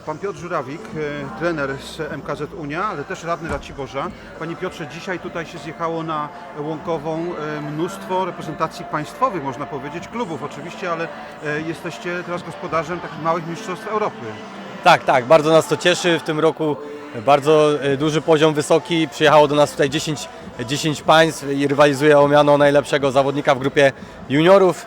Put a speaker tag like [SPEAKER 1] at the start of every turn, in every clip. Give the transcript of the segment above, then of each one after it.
[SPEAKER 1] Pan Piotr Żurawik, e, trener z MKZ Unia, ale też radny Raciborza. Panie Piotrze, dzisiaj tutaj się zjechało na Łąkową e, mnóstwo reprezentacji państwowych, można powiedzieć, klubów oczywiście, ale e, jesteście teraz gospodarzem takich małych mistrzostw Europy.
[SPEAKER 2] Tak, tak, bardzo nas to cieszy. W tym roku bardzo duży poziom wysoki. Przyjechało do nas tutaj 10, 10 państw i rywalizuje o miano najlepszego zawodnika w grupie juniorów.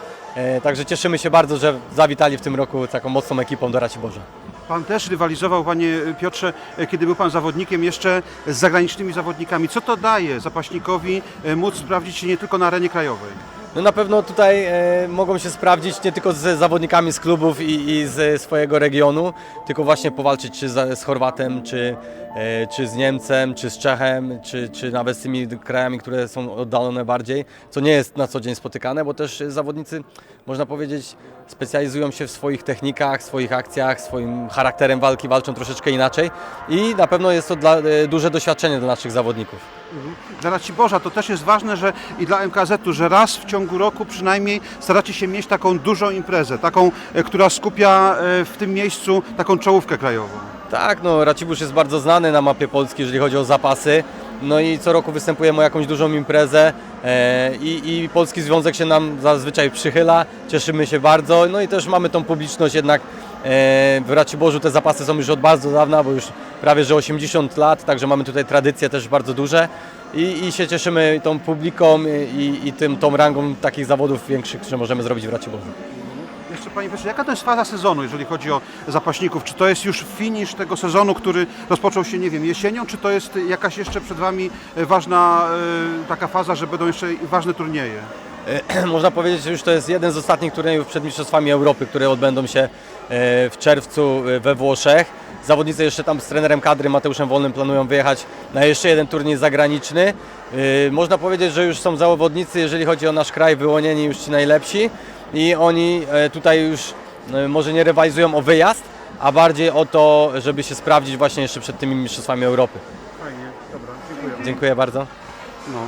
[SPEAKER 2] Także cieszymy się bardzo, że zawitali w tym roku taką mocną ekipą do Raciborza.
[SPEAKER 1] Pan też rywalizował, panie Piotrze, kiedy był pan zawodnikiem jeszcze z zagranicznymi zawodnikami. Co to daje zapaśnikowi e, móc sprawdzić się nie tylko na arenie krajowej?
[SPEAKER 2] No na pewno tutaj e, mogą się sprawdzić nie tylko z zawodnikami z klubów i, i z swojego regionu, tylko właśnie powalczyć czy z Chorwatem, czy, e, czy z Niemcem, czy z Czechem, czy, czy nawet z tymi krajami, które są oddalone bardziej, co nie jest na co dzień spotykane, bo też zawodnicy, można powiedzieć, specjalizują się w swoich technikach, swoich akcjach, swoim charakterem walki, walczą troszeczkę inaczej i na pewno jest to dla, e, duże doświadczenie dla naszych zawodników.
[SPEAKER 1] Dla Raciborza to też jest ważne, że i dla MKZ-u, że raz w ciągu roku przynajmniej staracie się mieć taką dużą imprezę, taką, e, która skupia e, w tym miejscu taką czołówkę krajową.
[SPEAKER 2] Tak, no Racibórz jest bardzo znany na mapie Polski, jeżeli chodzi o zapasy. No i co roku występujemy o jakąś dużą imprezę e, i, i Polski Związek się nam zazwyczaj przychyla, cieszymy się bardzo. No i też mamy tą publiczność jednak w Raciborzu te zapasy są już od bardzo dawna, bo już prawie że 80 lat, także mamy tutaj tradycje też bardzo duże i, i się cieszymy tą publiką i, i tym, tą rangą takich zawodów większych, które możemy zrobić w Raciborzu.
[SPEAKER 1] Jeszcze Panie Piotrze, jaka to jest faza sezonu, jeżeli chodzi o zapaśników? Czy to jest już finisz tego sezonu, który rozpoczął się, nie wiem, jesienią, czy to jest jakaś jeszcze przed Wami e, ważna e, taka faza, że będą jeszcze ważne turnieje?
[SPEAKER 2] E, Można powiedzieć, że już to jest jeden z ostatnich turniejów przed Mistrzostwami Europy, które odbędą się e, w czerwcu e, we Włoszech. Zawodnicy jeszcze tam z trenerem kadry Mateuszem Wolnym planują wyjechać na jeszcze jeden turniej zagraniczny. Można powiedzieć, że już są zawodnicy, jeżeli chodzi o nasz kraj, wyłonieni już ci najlepsi i oni tutaj już może nie rywalizują o wyjazd, a bardziej o to, żeby się sprawdzić właśnie jeszcze przed tymi Mistrzostwami Europy.
[SPEAKER 1] Fajnie, dobra, dziękuję.
[SPEAKER 2] Dziękuję bardzo.
[SPEAKER 1] No.